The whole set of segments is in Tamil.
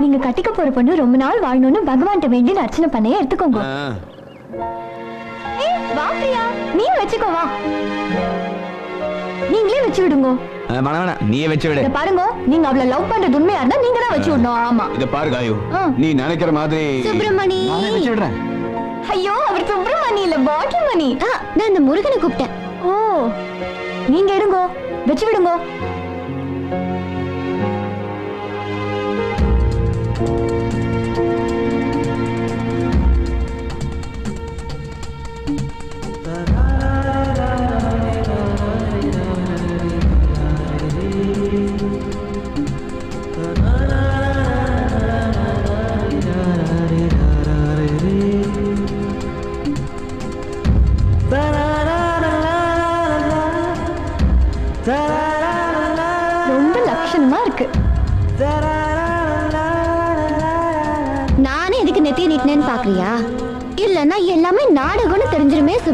நீங்க கட்டிக்க போற பொண்ணு ரொம்ப நாள் வாழணும்னு பகவான்கிட்ட வேண்டி அர்ச்சனை பண்ணைய எடுத்துக்கோங்க. ஏய், வா பிரியா. நீ வச்சுக்கோ வா. நீங்களே வச்சு விடுங்க. நீயே வச்சு விடு. இத பாருங்க நீங்க அவள லவ் பண்றது உண்மையா இருந்தா நீங்க தான் வச்சு விடணும். ஆமா. இத பாரு காயு. நீ நினைக்கிற மாதிரி சுப்பிரமணி. நானே வச்சு விடுறேன். ஐயோ அவர் சுப்பிரமணி இல்ல பாட்டில் மணி நான் இந்த முருகனை கூப்பிட்டேன். ஓ. நீங்க எடுங்கோ. வச்சு விடுங்க. ரொம்ப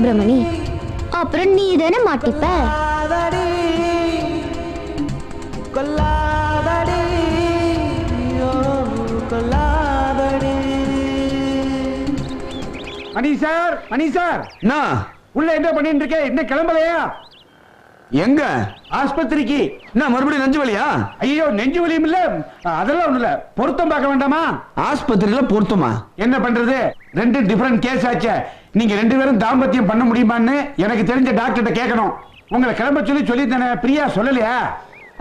சுப்பிரமணி. அப்புறம் நீ தானே மாட்டிப்ப மணி சார் மணி சார். என்ன உள்ள என்ன பண்ணிட்டு இருக்க? இன்னும் கிளம்பலையா? எங்க? ஆஸ்பத்திரிக்கு. என்ன மறுபடியும் நெஞ்சு வலியா? ஐயோ நெஞ்சு வலியும் இல்ல. அதெல்லாம் ஒண்ணு இல்ல பொருத்தம் பார்க்க வேண்டாமா? ஆஸ்பத்திரியில பொருத்தமா? என்ன பண்றது? ரெண்டு டிஃபரெண்ட் கேஸ் ஆச்சே. நீங்க ரெண்டு பேரும் தாம்பத்தியம் பண்ண முடியுமான்னு எனக்கு தெரிஞ்ச டாக்டர்கிட்ட கேட்கணும் உங்களை கிளம்ப சொல்லி சொல்லி தானே பிரியா சொல்லலையா?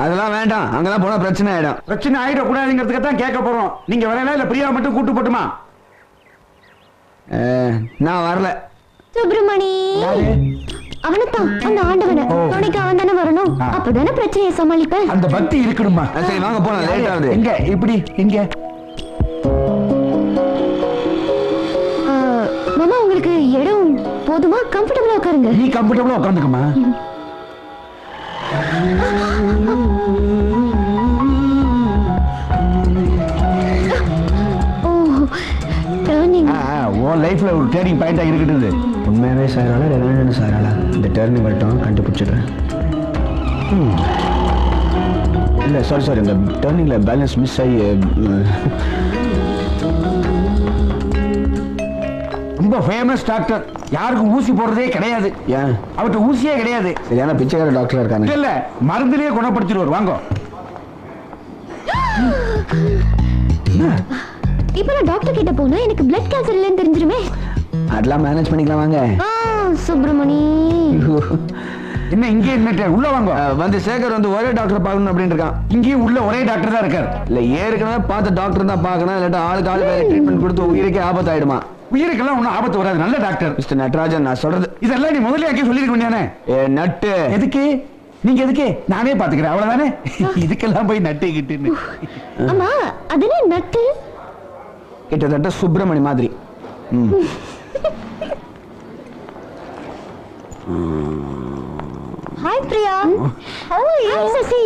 அதெல்லாம் வேண்டாம். அங்கெல்லாம் போனா பிரச்சனை ஆயிடும். பிரச்சனை ஆயிடக்கூடாதுங்கிறதுக்கு தான் கேட்க போறோம். நீங்க வரல இல்ல பிரியா மட்டும் கூட்டு போட்டுமா? நான் வரல. சுப்பிரமணி அவனைத்தான் அந்த ஆண்டவனை. துணைக்கு அவன் தானே வரணும். அப்பதானே பிரச்சனையை சமாளிப்பேன்? அந்த பக்தி இருக்கணுமா? சரி வாங்க போலாம். லேட் ஆகுது. எங்க இப்படி எங்க ஆ, மாமா உங்களுக்கு இடம் போதுமா? கம்ஃபர்டபுளா உட்காருங்க. நீ கம்ஃபர்டபுளா உட்காந்துக்குமா ஓ டர்னிங் உன் லைஃப்ல ஒரு டேர்னிங் பாயிண்டா இருக்குது உண்மையாவே சாராளா ரெண்டு சாராளா இந்த டேர்னிங் மட்டும் கண்டுபிடிச்சிடுறேன். இல்லை சாரி சாரி இந்த டேர்னிங்கில் பேலன்ஸ் மிஸ் ஆகி ரொம்ப ஃபேமஸ் டாக்டர் யாருக்கும் ஊசி போடுறதே கிடையாது. ஏன்? அவர்கிட்ட ஊசியே கிடையாது. சரியான பிச்சைக்கார டாக்டராக இருக்காங்க இல்ல இல்ல மருந்துலயே குணப்படுத்திடுவார். வாங்க. இப்ப நான் டாக்டர் கிட்ட போனா எனக்கு பிளட் கேன்சர் இல்லைன்னு தெரிஞ்சிருமே. அதெல்லாம் மேனேஜ் பண்ணிக்கலாம் வாங்க. ஆ, சுப்பிரமணி. என்ன இங்கே என்ன உள்ள வாங்க. வந்து சேகர் வந்து ஒரே டாக்டர் பார்க்கணும் அப்படின்னு இருக்கான். இங்கேயும் உள்ள ஒரே டாக்டர் தான் இருக்கார். இல்ல ஏற்கனவே பார்த்த டாக்டர் தான் பார்க்கணும். இல்லாட்டா ஆளுக்கு ஆளு வேற ட்ரீட்மெண்ட் கொடுத்து உயிருக்கே ஆபத்தாயிடுமா? உயிருக்கெல்லாம் ஒன்றும் ஆபத்து வராது. நல்ல டாக்டர் மிஸ்டர் நட்ராஜன் நான் சொல்றது இதெல்லாம் நீ முதல்ல அங்கே சொல்லிருக்க வேண்டியானே ஏ நட்டு. எதுக்கு? நீங்க எதுக்கு? நானே பாத்துக்கிறேன் அவ்வளவுதானே? இதுக்கெல்லாம் போய் நட்டுக்கிட்டுன்னு ஆமா அதுனே நட்டு? கிட்டத்தட்ட சுப்பிரமணி மாதிரி. ம். ஹாய் பிரியா ஹாய் சசி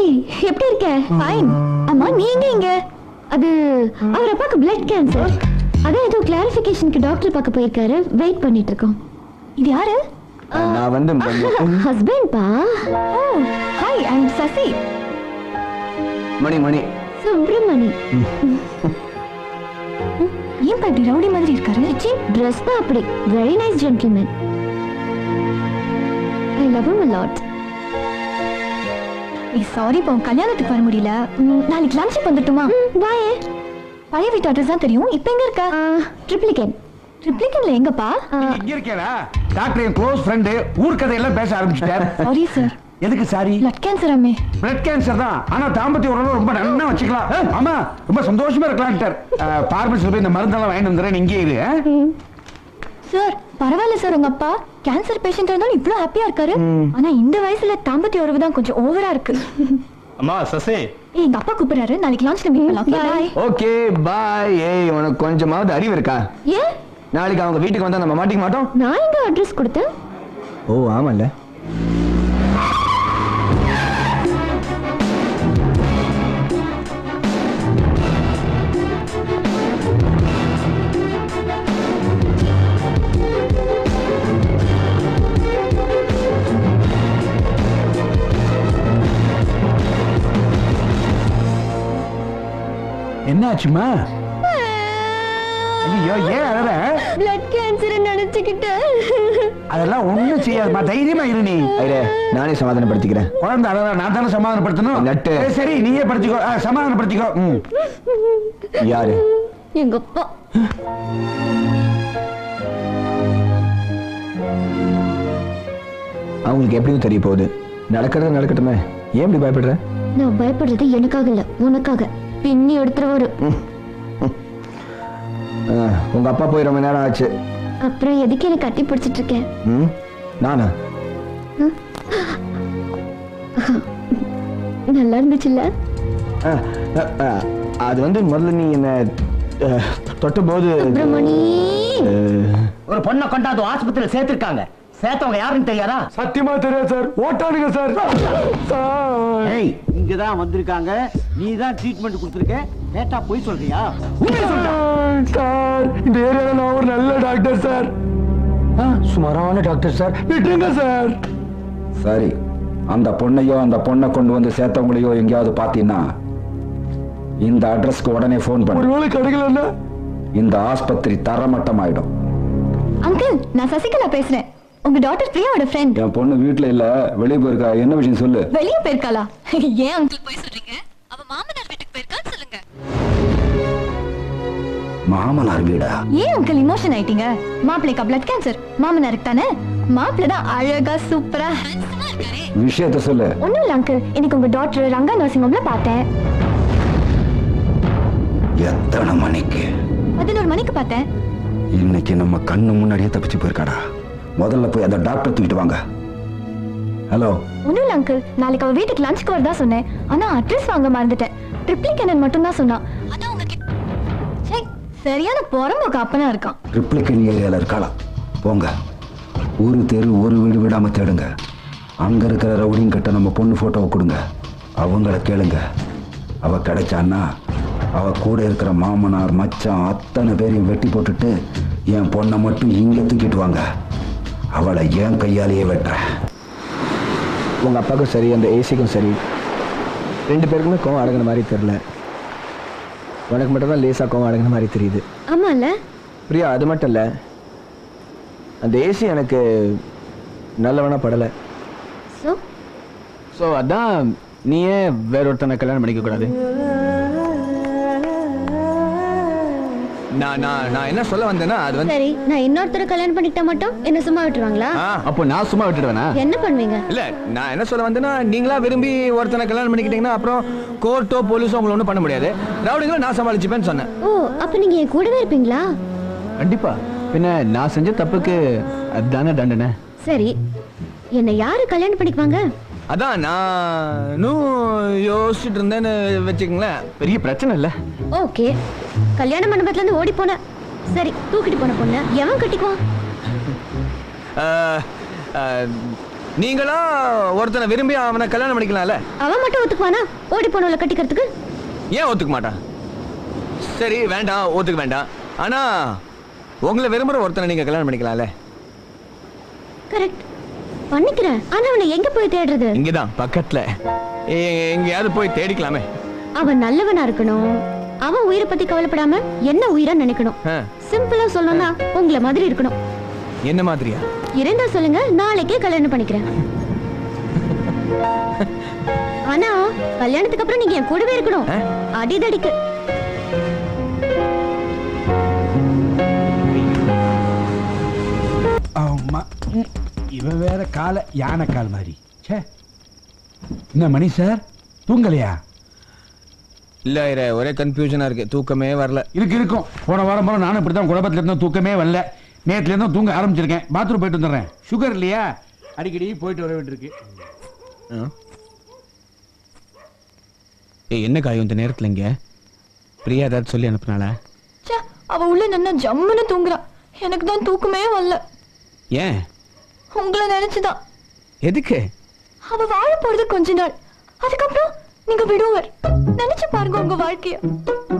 எப்படி இருக்க? ஃபைன் அம்மா நீங்க இங்க அது அவர் அப்பாக்கு பிளட் கேன்சர் அதான் ஏதோ கிளாரிஃபிகேஷனுக்கு டாக்டர் பார்க்க போயிருக்காரு. வெயிட் பண்ணிட்டு இருக்கோம். இது யாரு? நான் வந்து ஹஸ்பண்ட் பா? ஓ hi I am Sasi Mani Mani. Subramani. ஏன் பாட்டி ரவுடி மாதிரி இருக்காரு? சி ட்ரெஸ் தான் அப்படி. Very nice gentleman love him a lot. Sorry இப்போ கல்யாணத்துக்கு வர முடியல. நாளைக்கு லஞ்சுக்கு வந்துட்டுமா? வாயே பழைய வீட்டு அட்ரஸ் தான் தெரியும். இப்போ எங்க இருக்க? ட்ரிப்ளிகேன் ட்ரிப்ளிகன்ல எங்கப்பா? இங்க இருக்கேடா. டாக்டர் என் க்ளோஸ் ஃப்ரெண்டு ஊர் கதையெல்லாம் பேச ஆரம்பிச்சிட்டார். சாரி சார் எதுக்கு சாரி? பிளட் கேன்சர் அம்மே. பிளட் கேன்சர் தான். ஆனா தாம்பத்திய உறவு ரொம்ப நல்லா வச்சுக்கலாம். ஆமா ரொம்ப சந்தோஷமா இருக்கலாம்ட்டார். பார்மசில போய் இந்த மருந்தெல்லாம் வாங்கிட்டு வந்துடுறேன் இங்கே இரு? சார் பரவாயில்ல சார் உங்க அப்பா கேன்சர் பேஷண்ட் இருந்தாலும் இவ்ளோ ஹாப்பியா இருக்காரு. ஆனா இந்த வயசுல தாம்பத்திய உறவு தான் கொஞ்சம் ஓவரா இருக்கு. அம்மா சசி. ஏய் எங்க அப்பா கூப்பிடுறாரு. நாளைக்கு லான்ச்ல மீட் பண்ணலாம் okay Bye. Bye okay bye ஏய் உனக்கு கொஞ்சமாவது அறிவு இருக்கா? ஏன்? நாளைக்கு அவங்க வீட்டுக்கு வந்தா நம்ம மாட்டிக்க மாட்டோம்? நான் எங்க அட்ரஸ் கொடுத்தேன்? ஓ ஆமால்ல. என்னாச்சுமா? ஐயோ ஏன் அழற? பிளட் கேன்சர் நினைச்சுக்கிட்டேன் அதெல்லாம் ஒண்ணும் செய்யாதுமா. தைரியமா இரு நீ. ஐரே நானே சமாதானப்படுத்திக்கிறேன். குழந்தை அழறா நான் தானே சமாதானப்படுத்தணும்? நட்டு. சரி, சரி நீயே படுத்திக்கோ. ஆ, சமாதானப்படுத்திக்கோ. யாரு? எங்க அப்பா. அவங்களுக்கு எப்படியும் தெரிய போகுது. நடக்கிறது நடக்கட்டுமே. ஏன் இப்படி பயப்படுற? நான் பயப்படுறது எனக்காக இல்ல உனக்காக. பின்னி எடுத்துருவாரு உங்க அப்பா போய் ரொம்ப நேரம் ஆச்சு. அப்புறம் எதுக்கு எனக்கு கட்டி பிடிச்சிட்டு இருக்கேன்? ம் நானா? நல்லா இருந்துச்சுல்ல? ஆ, ஆ, ஆ, அது வந்து முதல்ல நீ என்ன தொட்ட போது ஒரு பொண்ணை கொண்டாந்து ஆஸ்பத்திரியில் சேர்த்திருக்காங்க. சேர்த்தவங்க யாருன்னு தெரியாதா? சத்தியமா தெரியாது சார். ஓட்டானுங்க சார். ஏய் இங்கதான் வந்திருக்காங்க. நீ தான் ட்ரீட்மெண்ட் கொடுத்துருக்க. லேட்டா போய் சொல்றியா? சார் இந்த ஏரியால நான் ஒரு நல்ல டாக்டர் சார். சுமாரான டாக்டர் சார். விட்டுருங்க சார். சரி அந்த பொண்ணையோ அந்த பொண்ணை கொண்டு வந்து சேர்த்தவங்களையோ எங்கேயாவது பார்த்தீங்கன்னா இந்த அட்ரஸ்க்கு உடனே ஃபோன் பண்ணு. ஒருவேளை கிடைக்கலன்னா? இந்த ஆஸ்பத்திரி தரமட்டமாயிடும். அங்கிள் நான் சசிகலா பேசுறேன். உங்க டாக்டர் பிரியாவோட ஃப்ரெண்ட் என் பொண்ணு வீட்டில் இல்ல வெளியே போயிருக்கா? என்ன விஷயம் சொல்லு? வெளியே போயிருக்காளா? ஏன் அங்கிள் போய் சொல்றீங்க? அவ மாமனார் வீட்டுக்கு போயிருக்கான்னு சொல்லுங்க. மாமனார் வீடா? ஏன் அங்கிள் இமோஷன் ஆயிட்டீங்க? மாப்பிள்ளைக்கு பிளட் கேன்சர் மாமனாருக்கு தானே? மாப்பிள்ளை தான் அழகா சூப்பரா விஷயத்த சொல்லு. ஒண்ணும் இல்ல அங்கிள் இன்னைக்கு உங்க டாக்டர் ரங்கா நர்சிங் ஹோம்ல பார்த்தேன். எத்தனை மணிக்கு? பதினோரு மணிக்கு பார்த்தேன். இன்னைக்கு நம்ம கண்ணு முன்னாடியே தப்பிச்சு போயிருக்காடா? முதல்ல போய் அந்த டாக்டர் தூக்கிட்டு வாங்க. ஹலோ ஒண்ணும் இல்ல அங்கிள் நாளைக்கு அவ வீட்டுக்கு லஞ்சுக்கு வரதா சொன்னேன். ஆனா அட்ரஸ் வாங்க மறந்துட்டேன். ட்ரிப்ளிக் என்ன மட்டும் தான் சொன்னா அதான் உங்ககிட்ட சரியான புறம்போக்கு அப்பனா இருக்கான். ட்ரிப்ளிகன் ஏரியால இருக்காளா போங்க. ஒரு தெரு ஒரு வீடு விடாம தேடுங்க. அங்க இருக்கிற ரவுடிங் கிட்ட நம்ம பொண்ணு போட்டோவை கொடுங்க. அவங்கள கேளுங்க. அவ கிடைச்சான்னா அவ கூட இருக்கிற மாமனார் மச்சான் அத்தனை பேரையும் வெட்டி போட்டுட்டு என் பொண்ணை மட்டும் இங்கே தூக்கிட்டு வாங்க. அவளை என் கையாலேயே வெட்டுறேன் உங்க அப்பாவுக்கும் சரி அந்த ஏசிக்கும் சரி. ரெண்டு பேருக்குமே கோவம் அடங்கின மாதிரி தெரியல. உனக்கு மட்டும் தான் லேசா கோவம் அடங்கின மாதிரி தெரியுது. ஆமால பிரியா அது மட்டும் இல்ல. அந்த ஏசி எனக்கு நல்லவனா படலை. சோ ஸோ அதான் நீ ஏன் வேற ஒருத்தனை கல்யாணம் பண்ணிக்க கூடாது நான் நான் நான் என்ன சொல்ல வந்தேன்னா அது வந்து சரி நான் இன்னொருத்தரை கல்யாணம் பண்ணிக்கிட்டா மட்டும் என்ன சும்மா விட்டுருவாங்களா? ஆ, அப்போ நான் சும்மா விட்டுடுவேனா? என்ன பண்ணுவீங்க? இல்ல நான் என்ன சொல்ல வந்தேன்னா நீங்களா விரும்பி ஒருத்தனை கல்யாணம் பண்ணிக்கிட்டீங்கன்னா அப்புறம் கோர்ட்டோ போலீஸோ உங்களை ஒன்றும் பண்ண முடியாது. ரவுடிங்களும் நான் சமாளிச்சுப்பேன்னு சொன்னேன். ஓ அப்ப நீங்க என் கூடவே இருப்பீங்களா? கண்டிப்பா. பின்ன நான் செஞ்ச தப்புக்கு அதுதானே தண்டனை? சரி என்னை யாரு கல்யாணம் பண்ணிக்குவாங்க? அதான் நானும் யோசிச்சுட்டு இருந்தேன்னு வச்சுக்கங்களேன். பெரிய பிரச்சனை இல்லை. ஓகே. கல்யாண மண்டபத்துல இருந்து ஓடி போன. சரி தூக்கிட்டு போன பொண்ணு எவன் கட்டிக்குவான்? நீங்களா ஒருத்தனை விரும்பி அவனை கல்யாணம் பண்ணிக்கலாம்ல? அவன் மட்டும் ஒத்துக்குவானா? ஓடி போனவளை கட்டிக்கிறதுக்கு? ஏன் ஒத்துக்க மாட்டான்? சரி வேண்டாம் ஒத்துக்க வேண்டாம். ஆனா உங்களை விரும்புற ஒருத்தனை நீங்க கல்யாணம் பண்ணிக்கலாம்ல? கரெக்ட் பண்ணிக்கிறேன். ஆனா அவனை எங்க போய் தேடுறது? இங்கதான் பக்கத்துல. எ- எங்கேயாவது போய் தேடிக்கலாமே. அவன் நல்லவனா இருக்கணும். அவன் உயிரை பத்தி கவலைப்படாம என்ன உயிரா நினைக்கணும்? சிம்பிளா சொல்லணும்னா உங்களை மாதிரி இருக்கணும். என்ன மாதிரியா? இருந்தா சொல்லுங்க நாளைக்கே கல்யாணம் பண்ணிக்கிறேன். ஆனா கல்யாணத்துக்கு அப்புறம் நீங்க என் கூடவே இருக்கணும்? அடிதடிக்கு. ஆமா. இவன் வேற கால யானை கால் மாதிரி. ச்சே. என்ன மணி சார்? தூங்கலையா? இல்ல இரு, ஒரே கன்ஃபியூஷனா இருக்கு. தூக்கமே வரல. இருக்கு இருக்கும். போன வாரம் போல நானும் இப்படித்தான் குழப்பத்துல இருந்தோம் தூக்கமே வரல. நேத்துல இருந்தும் தூங்க ஆரம்பிச்சிருக்கேன். பாத்ரூம் போயிட்டு வந்துடுறேன். சுகர் இல்லையா? அடிக்கடி போயிட்டு வர வேண்டியிருக்கு. ஏய் என்ன காயும் இந்த நேரத்துல இங்க? பிரியா ஏதாவது சொல்லி அனுப்புனாளா? ச்சே அவ உள்ள நின்னா ஜம்முன்னு தூங்குறா. எனக்கு தான் தூக்கமே வரல. ஏன்? உங்களை நினைச்சுதான். எதுக்கு? அவ வாழ போறது கொஞ்ச நாள். அதுக்கப்புறம் நீங்க விடுவர் நினைச்சு பாருங்க உங்க வாழ்க்கைய.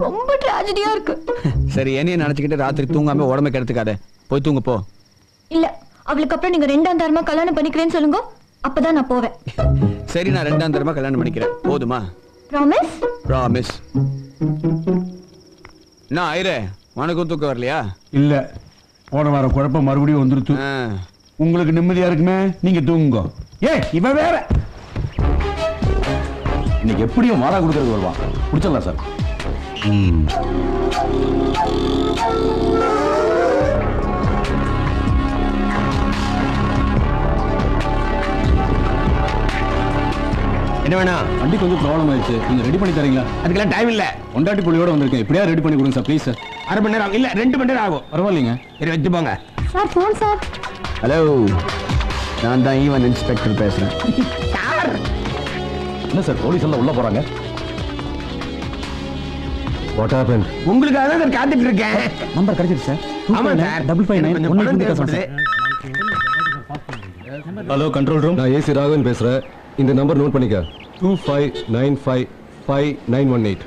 ரொம்ப டிராஜடியா இருக்கு. சரி என்னைய நினைச்சுக்கிட்டு ராத்திரி தூங்காம உடம்பு கெடுத்துக்காத. போய் தூங்க போ. இல்ல அவளுக்கு அப்புறம் நீங்க ரெண்டாம் தரமா கல்யாணம் பண்ணிக்கிறேன்னு சொல்லுங்க. அப்பதான் நான் போவேன். சரி நான் ரெண்டாம் தரமா கல்யாணம் பண்ணிக்கிறேன். போதுமா? ப்ராமிஸ் ப்ராமிஸ் நான் ஐரே உனக்கும் தூக்கம் வரலையா? இல்ல. போன வாரம் குழப்பம் மறுபடியும் வந்துருச்சு. உங்களுக்கு நிம்மதியா இருக்குமே? நீங்க தூங்குங்க. ஏ இவன் வேற. இன்னைக்கு எப்படியும் வாடகை கொடுக்கறது வருவான். பிடிச்சிடலாம் சார். என்ன வேணா? வண்டி கொஞ்சம் ப்ராப்ளம் ஆயிடுச்சு. நீங்க ரெடி பண்ணி தரீங்களா? அதுக்கெல்லாம் டைம் இல்ல. பொண்டாட்டி புள்ளியோட வந்திருக்கேன். இப்படியா ரெடி பண்ணி கொடுங்க சார் ப்ளீஸ் சார் அரை மணி நேரம் ஆகும். இல்ல ரெண்டு மணி நேரம் ஆகும். பரவாயில்லைங்க. சரி வச்சு போங்க. Sir phone sir. ஹலோ நான் தான் ஈவன் இன்ஸ்பெக்டர் பேசுறேன். என்ன சார் போலீஸ் எல்லாம் உள்ள போறாங்க. வாட் ஹேப்பன் உங்களுக்காக தான் நான் காத்துட்டு இருக்கேன். நம்பர் கிடைச்சிருச்சு சார். ஆமா sir. Double five nine. Hello control room நான் ஏசி ராகவன் பேசுறேன். இந்த நம்பர் நோட் பண்ணிக்க. Two five nine five five nine one eight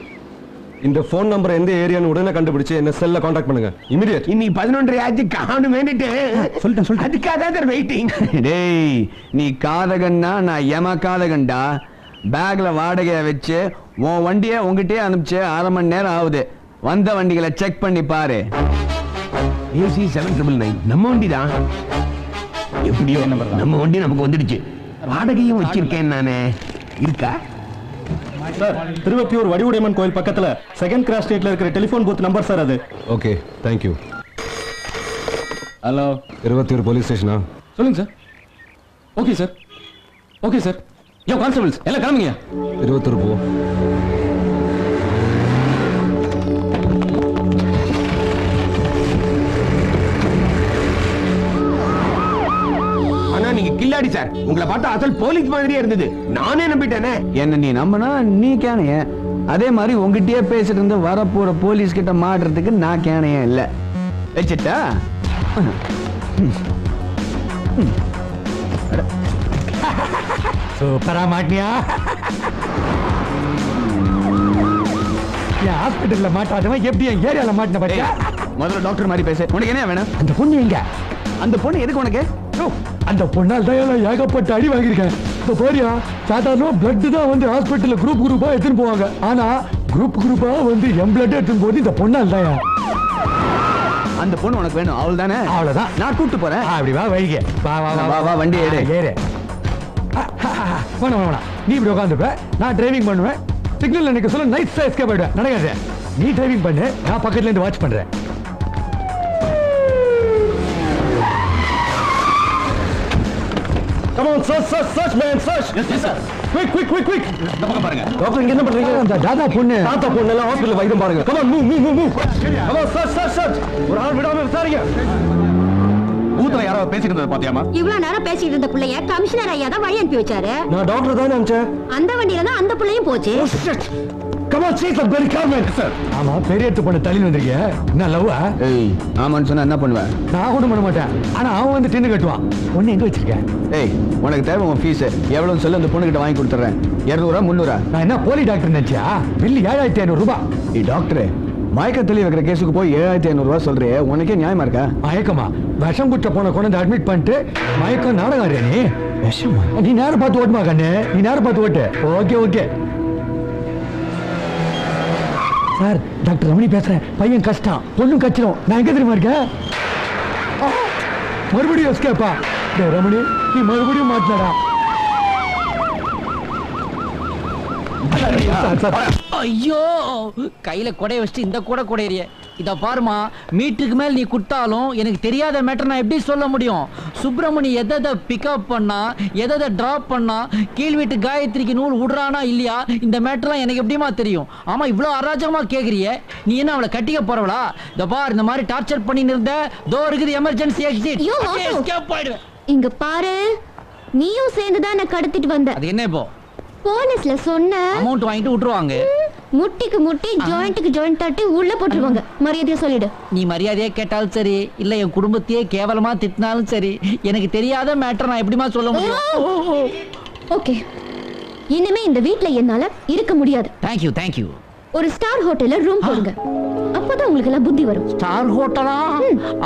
இந்த ஃபோன் நம்பர் எந்த ஏரியான்னு உடனே கண்டுபிடிச்சு என்ன செல்ல காண்டாக்ட் பண்ணுங்க. இமிடியட் இன்னைக்கு பதினொன்றரை ஆச்சு காணும் வேண்டிட்டு. சொல்லிட்டேன், சொல்லிட்டேன். அதுக்காக தான் வெயிட்டிங் டேய் நீ காதகன்னா நான் எம காதகன்டா. பேக்ல வாடகையை வச்சு உன் வண்டியை உங்ககிட்டயே அனுப்பிச்சு அரை மணி நேரம் ஆகுது. வந்த வண்டிகளை செக் பண்ணி பாரு. ஏசி செவன் ட்ரிபிள் நைன் நம்ம வண்டி தான் எப்படியோ நம்ம வண்டி நமக்கு வந்துடுச்சு. வாடகையும் வச்சிருக்கேன் நானே. இருக்கா? சார் திருவப்பியூர் வடிவுடையம்மன் கோயில் பக்கத்துல செகண்ட் கிராஸ் ஸ்ட்ரீட்ல இருக்கிற டெலிஃபோன் பூத் நம்பர் சார் அது. ஓகே தேங்க்யூ ஹலோ இருபத்தி போலீஸ் ஸ்டேஷனா சொல்லுங்க sir. Okay sir okay sir யோ கான்ஸ்டபிள்ஸ் எல்லாம் கிளம்புங்க இருபத்தொரு போ ஆனா நீங்க கில்லாடி சார் உங்களை பார்த்தா அசல் போலீஸ் மாதிரியே இருந்தது. நானே நம்பிட்டேனே. என்ன நீ நம்பினா நீ கேனைய. அதே மாதிரி உங்ககிட்டயே பேசிட்டு இருந்து வரப்போற போலீஸ் கிட்ட மாடுறதுக்கு நான் கேனைய இல்ல. வச்சுட்டா சூப்பரா மாட்டியா என் ஹாஸ்பிட்டல்ல மாட்டாதவன் எப்படி என் ஏரியால மாட்டின பாத்தியா? முதல்ல டாக்டர் மாதிரி பேசு. உனக்கு என்ன வேணும்? அந்த பொண்ணு எங்க? அந்த பொண்ணு எதுக்கு உனக்கு? அந்த பொண்ணால் தான் ஏகப்பட்ட அடி வாங்கியிருக்கேன். இப்போ போறியா? சாதாரண பிளட் தான் வந்து ஹாஸ்பிட்டல்ல குரூப் குரூப்பா எடுத்துன்னு போவாங்க. ஆனா குரூப் குரூப்பா வந்து என் பிளட் எடுத்துன்னு போது இந்த பொண்ணால் தான். அந்த பொண்ணு உனக்கு வேணும். அவள் தானே அவ்வளவுதான் நான் கூப்பிட்டு போறேன். அப்படி வா வைக வா வா வா, வா, வண்டி ஏறு. ஏறு. வேணாம் வேணாம் நீ இப்படி உட்காந்துப்ப நான் டிரைவிங் பண்ணுவேன் சிக்னல் எனக்கு சொல்ல நைட் எஸ்கேப் ஆயிடுவேன் நடக்காது நீ டிரைவிங் பண்ணு நான் பக்கத்துல இருந்து வாட்ச் பண்றேன் Come on, search, search, search, man, search. Yes, yes, sir. Quick, quick, quick, quick. இந்த பக்கம் பாருங்க. டாக்டர் இங்க என்ன பண்றீங்க அந்த தாதா பொண்ணு தாத்தா பொண்ணு எல்லாம் ஹாஸ்பிடல் வைத்தியம் பாருங்க. Come on, move, move, move, move. Come on, search, search, search. ஒரு ஆள் விடாம விசாரிங்க. ஊத்துல யாரோ பேசிட்டு இருந்தது பாத்தியாமா? இவ்வளவு நேரம் பேசிட்டு இருந்த புள்ளைய கமிஷனர் ஐயா தான் வழி அனுப்பி வச்சாரு. நான் டாக்டர் தானே அனுப்பிச்சேன் அந்த வண்டியில தான் அந்த புள்ளையும் போச்சு. Oh. Come on, see some very man. Sir. ஆமா பெரிய எடுத்து பொண்ணு தள்ளி வந்திருக்கீங்க என்ன லவ்வா ஏய் ஆமான்னு சொன்னா என்ன பண்ணுவேன் நான் ஒண்ணும் பண்ண மாட்டேன். ஆனா அவன் வந்து டின்னு கட்டுவான். பொண்ணு எங்க வச்சிருக்கேன் ஏய் உனக்கு தேவை உன் ஃபீஸ் எவ்வளவு சொல்லு அந்த பொண்ணு கிட்ட வாங்கி கொடுத்துறேன் இருநூறா முந்நூறா? நான் என்ன போலி டாக்டர் நினைச்சியா? ஏழாயிரத்தி ஐநூறு ரூபாய் ஏய் டாக்டரே மயக்க தெளி வைக்கிற கேஸுக்கு போய் ஏழாயிரத்தி ஐநூறு ரூபா சொல்றியே? உனக்கே நியாயமா இருக்கா? மயக்கமா? விஷம் குட்ட போன கொண்டு அட்மிட் பண்ணிட்டு மயக்கம் நாடகம் ஆடுறியா நீ விஷமா? நீ நேரம் பார்த்து ஓட்டுமா கண்ணு? நீ நேரம் பார்த்து ஓட்டு. Okay okay. Sir doctor Ramani பேசுறேன். பையன் கஷ்டம். பொண்ணும் கச்சிடும் நான் எங்க தெரியுமா இருக்கேன்? மறுபடியும் எஸ்கேப்பா டேய் ரமணி நீ மறுபடியும் மாட்டினடா. ஐயோ கையில கொடைய வச்சுட்டு இந்த கூட கொடையறிய. இத பாருமா மீட்டருக்கு மேல் நீ குட்டாலும் எனக்கு தெரியாத மேட்டர் நான் எப்படி சொல்ல முடியும்? சுப்பிரமணி எதை பிக்கப் பண்ணா எதை டிராப் பண்ணா கீழ் வீட்டு காயத்ரிக்கு நூல் விடுறானா இல்லையா? இந்த மேட்டர்லாம் எனக்கு எப்படிமா தெரியும்? ஆமா இவ்வளவு அராஜகமா கேக்குறிய. நீ என்ன அவளை கட்டிக்க போறவளா? இந்த பார் இந்த மாதிரி டார்ச்சர் பண்ணின்னு இருந்த தோ இருக்குது எமர்ஜென்சி எக்ஸிட் இங்க பாரு நீயும் சேர்ந்து தான் கடத்திட்டு வந்த அது என்ன இப்போ? போலீஸ்ல சொன்ன அமௌண்ட் வாங்கிட்டு விட்டுருவாங்க. முட்டிக்கு முட்டி ஜாயிண்ட்டுக்கு ஜாயிண்ட் தட்டி உள்ள போட்டுருவாங்க. மரியாதையா சொல்லிடு. நீ மரியாதையா கேட்டாலும் சரி இல்ல என் குடும்பத்தையே கேவலமா திட்டினாலும் சரி எனக்கு தெரியாத மேட்டர் நான் எப்படிமா சொல்ல முடியும்? ஓகே இனிமே இந்த வீட்ல என்னால இருக்க முடியாது. தேங்க்யூ தேங்க்யூ ஒரு ஸ்டார் ஹோட்டல்ல ரூம் போடுங்க. அப்பதான் உங்களுக்கு எல்லாம் புத்தி வரும். ஸ்டார் ஹோட்டலா?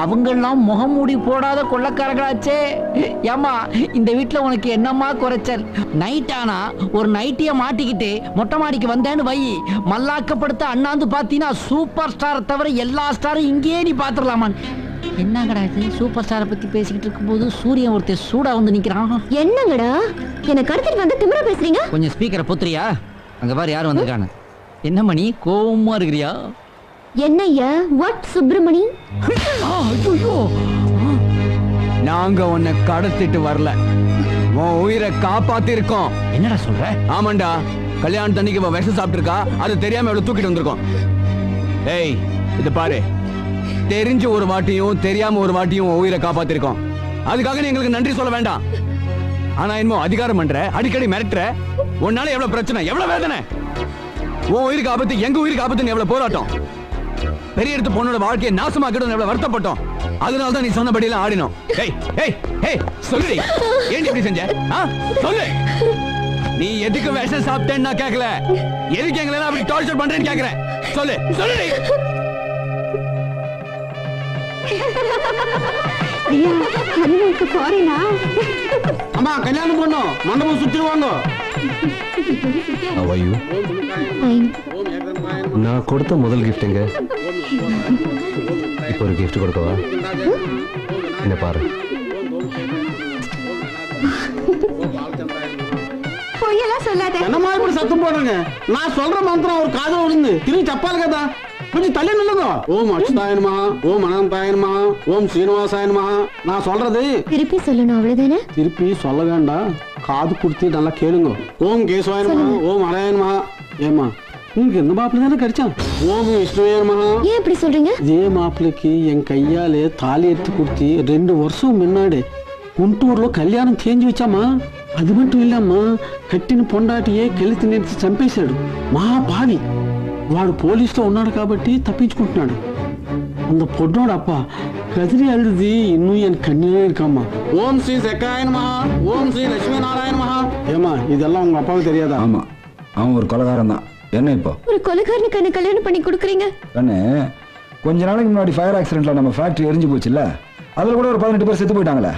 அவங்க எல்லாம் முகமூடி போடாத கொள்ளக்காரங்களாச்சே ஏமா இந்த வீட்ல உனக்கு என்னம்மா குறைச்சல்? நைட் ஆனா ஒரு நைட்டிய மாட்டிக்கிட்டு மொட்டை மாடிக்கு வந்தேன்னு வை. மல்லாக்கப்படுத்த அண்ணாந்து பாத்தீங்கன்னா சூப்பர் ஸ்டாரை தவிர எல்லா ஸ்டாரும் இங்கேயே நீ பாத்துடலாமா என்னங்கடா இது? சூப்பர் ஸ்டாரை பத்தி பேசிக்கிட்டு இருக்கும்போது சூரியன் ஒருத்தர் சூடா வந்து நிக்கிறான். என்னங்கடா? என்ன கடத்திட்டு வந்து திமிரா பேசுறீங்க? கொஞ்சம் ஸ்பீக்கரை புத்துறியா? அங்க பாரு யார் வந்திருக்கானு என்ன மணி? கோவமா இருக்கிறியா? என்னய்யா? வாட் சுப்பிரமணி? ஐயோ. நாங்க உன்னை கடத்திட்டு வரல. உன் உயிரை காப்பாத்தி இருக்கோம் என்னடா சொல்ற? ஆமாண்டா. கல்யாணத்தன்னைக்கு இவ விஷம் சாப்பிட்டிருக்கா? அது தெரியாம இவ்வளவு தூக்கிட்டு வந்திருக்கோம். ஏய் இது பாரு. தெரிஞ்ச ஒரு வாட்டியும் தெரியாம ஒரு வாட்டியும் உன் உயிரை காப்பாத்திருக்கோம். அதுக்காக நீ எங்களுக்கு நன்றி சொல்ல வேண்டாம். ஆனா இன்னும் அதிகாரம் பண்ற அடிக்கடி மிரட்டுற. உன்னால எவ்வளவு பிரச்சனை? எவ்வளவு வேதனை? உன் உயிருக்கு ஆபத்து எங்க உயிருக்கு ஆபத்துன்னு எவ்வளவு போராட்டம்? பெரிய இடத்து பொண்ணோட வாழ்க்கையை நாசமாக்கிடும் எவ்வளவு வருத்தப்பட்டோம். அதனால தான் நீ சொன்னபடி எல்லாம் ஆடினோம். ஏய் ஏய் ஏய் சொல்லுடி ஏன் இப்படி செஞ்ச? ஆ? சொல்லு. நீ எதுக்கு விஷம் சாப்பிட்டேன்னு நான் கேட்கல எதுக்கு எங்களை அப்படி டார்ச்சர் பண்றேன்னு கேக்குறேன்? சொல்லு. ஃபாரினா அம்மா கல்யாணம் பண்ணோம். மண்டபம் சுத்திடுவாங்க. அவையு நான் கொடுத்த முதல் கிஃப்ட்டுங்க இப்போ ஒரு கிஃப்ட் கொடுக்கவா? என்ன பாரு. பொய்யெல்லாம் சொல்லாத. என்னமா இப்படி சத்தம் போடுறீங்க? நான் சொல்ற மந்திரம் ஒரு காதல் விழுந்து திரும்பி தப்பால் கதா. கொஞ்சம் தள்ளி நில்லுங்க. ஓம் அச்சுதாயனமா ஓம் அனந்தாயனமா ஓம் சீனிவாசாயனமா நான் சொல்றது திருப்பி சொல்லணும் அவ்வளவுதானே? திருப்பி சொல்ல வேண்டாம். காது கொடுத்து நல்லா கேளுங்க. ஓம் கேசவாயனமா ஓம் அராயன்மா ஏமா உங்களுக்கு எந்த மாப்பிள்ள தானே கிடைச்சான்? ஓம் விஷ்ணுவேர்மகா ஏன் இப்படி சொல்றீங்க? இதே மாப்பிள்ளைக்கு என் கையாலே தாலி எடுத்து கொடுத்து ரெண்டு வருஷம் முன்னாடி குண்டூர்ல கல்யாணம் செஞ்சு வச்சாமா அது மட்டும் இல்லாமா కట్టిన పొండాటియే కెలితి చంపేశాడు మహాపావి వాడు పోలీసుతో ఉన్నాడు కాబట్టి తప్పించుకుంటున్నాడు அந்த பொண்ணோட அப்பா கதிரி அழுது இன்னும் என் கண்ணிலே இருக்காம்மா. ஓம் ஸ்ரீ செக்காயன் மகா ஓம் ஸ்ரீ லட்சுமி நாராயண மகா. ஏமா இதெல்லாம் உங்க அப்பாவுக்கு தெரியாதா? ஆமா அவன் ஒரு கொலகாரன் தான். என்ன இப்போ? ஒரு கொலைகாரனுக்கு என்ன கல்யாணம் பண்ணி கொடுக்குறீங்க? கண்ணு கொஞ்ச நாளைக்கு முன்னாடி ஃபயர் ஆக்சிடென்ட்ல நம்ம ஃபேக்டரி எரிஞ்சு போச்சுல்ல? அதுல கூட ஒரு பதினெட்டு பேர் செத்து போயிட்டாங்களே.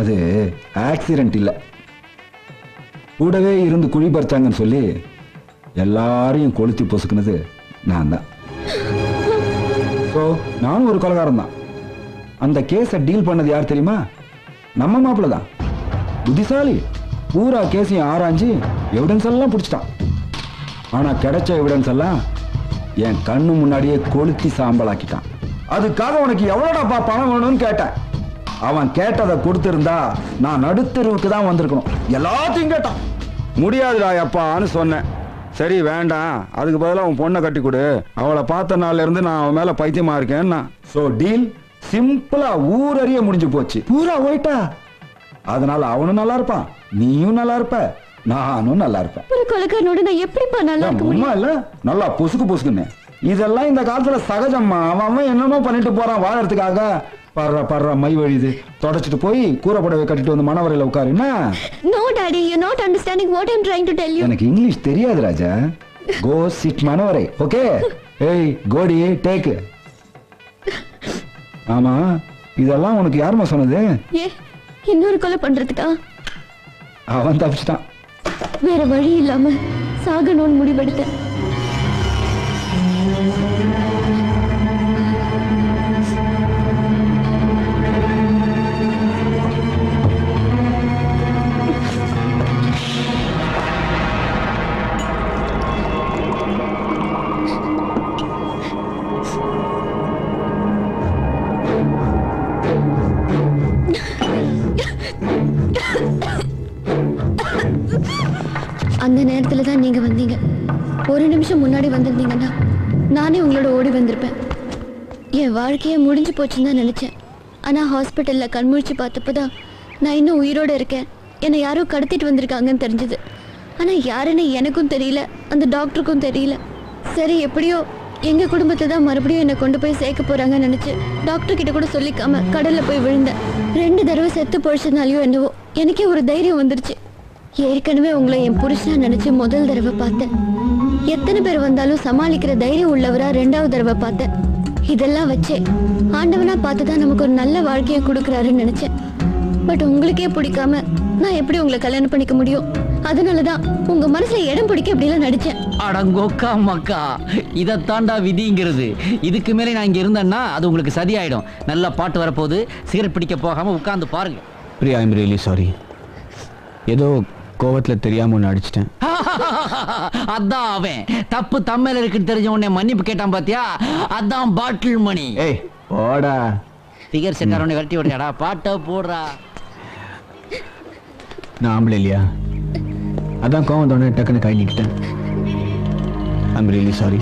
அது ஆக்சிடென்ட் இல்ல. கூடவே இருந்து குழி பறிச்சாங்கன்னு சொல்லி எல்லாரையும் கொளுத்தி பொசுக்குனது நான் தான். ஸோ நானும் ஒரு கொலகாரம் தான் அந்த கேஸை டீல் பண்ணது யார் தெரியுமா? நம்ம மாப்பிள்ள தான் புத்திசாலி. பூரா கேஸையும் ஆராய்ஞ்சு எவிடன்ஸ் எல்லாம் பிடிச்சிட்டான். ஆனா கிடைச்ச எவிடன்ஸ் எல்லாம் என் கண்ணு முன்னாடியே கொளுத்தி சாம்பலாக்கிட்டான். அதுக்காக உனக்கு எவ்வளோடாப்பா பணம் வேணும்னு கேட்டேன். அவன் கேட்டதை கொடுத்துருந்தா நான் நடுத்தருவுக்கு தான் வந்திருக்கணும். எல்லாத்தையும் கேட்டான். முடியாதுடா அப்பான்னு சொன்னேன். சரி வேண்டாம். அதுக்கு பதிலாக உன் பொண்ணை கட்டி கொடு. அவளை பார்த்த நாள்ல இருந்து நான் அவன் மேல பைத்தியமா இருக்கேன்னா. ஸோ டீல் சிம்பிளா ஊரறிய முடிஞ்சு போச்சு. பூரா போயிட்டா. அதனால அவனும் நல்லா இருப்பான். நீயும் நல்லா இருப்ப. நானும் நல்லா இருப்பேன். ஒரு கொலைகாரனோட நான் எப்படிப்பா நல்லா இருக்க முடியும்? இல்ல? நல்லா பொசுக்கு பொசுக்குன்னு. இதெல்லாம் இந்த காலத்துல சகஜம்மா. அவன் அவன் என்னமோ பண்ணிட்டு போறான் வாழறதுக்காக. படுற படுற மை வழிது தொடச்சிட்டு போய் கூரைப்படவை கட்டிட்டு வந்து மணவரையில உட்காரு. என்ன? No daddy you not understanding what I'm trying to tell you எனக்கு இங்கிலீஷ் தெரியாது ராஜா. கோ சிட் மணவரை ஓகே ஏய் கோடி டேக் ஆமா இதெல்லாம் உனக்கு யாரும்மா சொன்னது? ஏ இன்னொரு கொலை பண்றதுக்கா? அவன் தப்பிச்சிட்டான். வேற வழி இல்லாம சாகணும்னு முடிவெடுத்தேன். நிமிஷம் முன்னாடி வந்திருந்தீங்கன்னா நானே உங்களோட ஓடி வந்திருப்பேன். என் வாழ்க்கையே முடிஞ்சு போச்சுன்னு தான் நினச்சேன். ஆனால் ஹாஸ்பிட்டலில் கண்முழிச்சு பார்த்தப்பதான் நான் இன்னும் உயிரோட இருக்கேன். என்னை யாரோ கடத்திட்டு வந்திருக்காங்கன்னு தெரிஞ்சது. ஆனால் யாருன்னு எனக்கும் தெரியல அந்த டாக்டருக்கும் தெரியல. சரி எப்படியோ எங்கள் குடும்பத்தை தான் மறுபடியும் என்னை கொண்டு போய் சேர்க்க போகிறாங்கன்னு நினச்சி டாக்டர் கிட்ட கூட சொல்லிக்காம கடலில் போய் விழுந்தேன். ரெண்டு தடவை செத்து பொழிச்சதுனாலையோ என்னவோ எனக்கே ஒரு தைரியம் வந்துருச்சு. ஏற்கனவே உங்களை என் புருஷனாக நினச்சி முதல் தடவை பார்த்தேன். எத்தனை பேர் வந்தாலும் சமாளிக்கிற தைரியம் உள்ளவரா ரெண்டாவது தடவை பார்த்தேன். இதெல்லாம் வச்சே ஆண்டவனா பார்த்து தான் நமக்கு ஒரு நல்ல வாழ்க்கையை கொடுக்குறாருன்னு நினைச்சேன். பட் உங்களுக்கே பிடிக்காம நான் எப்படி உங்களை கல்யாணம் பண்ணிக்க முடியும்? அதனாலதான் உங்க மனசுல இடம் பிடிக்க இப்படிலாம் நடிச்சேன். அடங்கோக்கா மக்கா இதை தாண்டா விதிங்கிறது. இதுக்கு மேலே நான் இங்க இருந்தேன்னா அது உங்களுக்கு சதியாயிடும். நல்ல பாட்டு வரப்போகுது சிகரெட் பிடிக்க போகாம உட்கார்ந்து பாருங்க. பிரியா ஐம் ரியலி சாரி ஏதோ கோவத்தில் தெரியாம ஒன்று அடிச்சிட்டேன். அதான் அவன். தப்பு தம்மேல இருக்குன்னு தெரிஞ்ச உடனே மன்னிப்பு கேட்டான் பாத்தியா? அதான் பாட்டில் மணி. ஏய் போடா. ஃபிகர் செட்டார் உடனே விரட்டி விடுறாடா பாட்டை போடுறா. நான் ஆம்பளை இல்லையா? அதான் கோவம் தோணே டக்குன்னு கை நீக்கிட்டேன் ஐம் ரியலி சாரி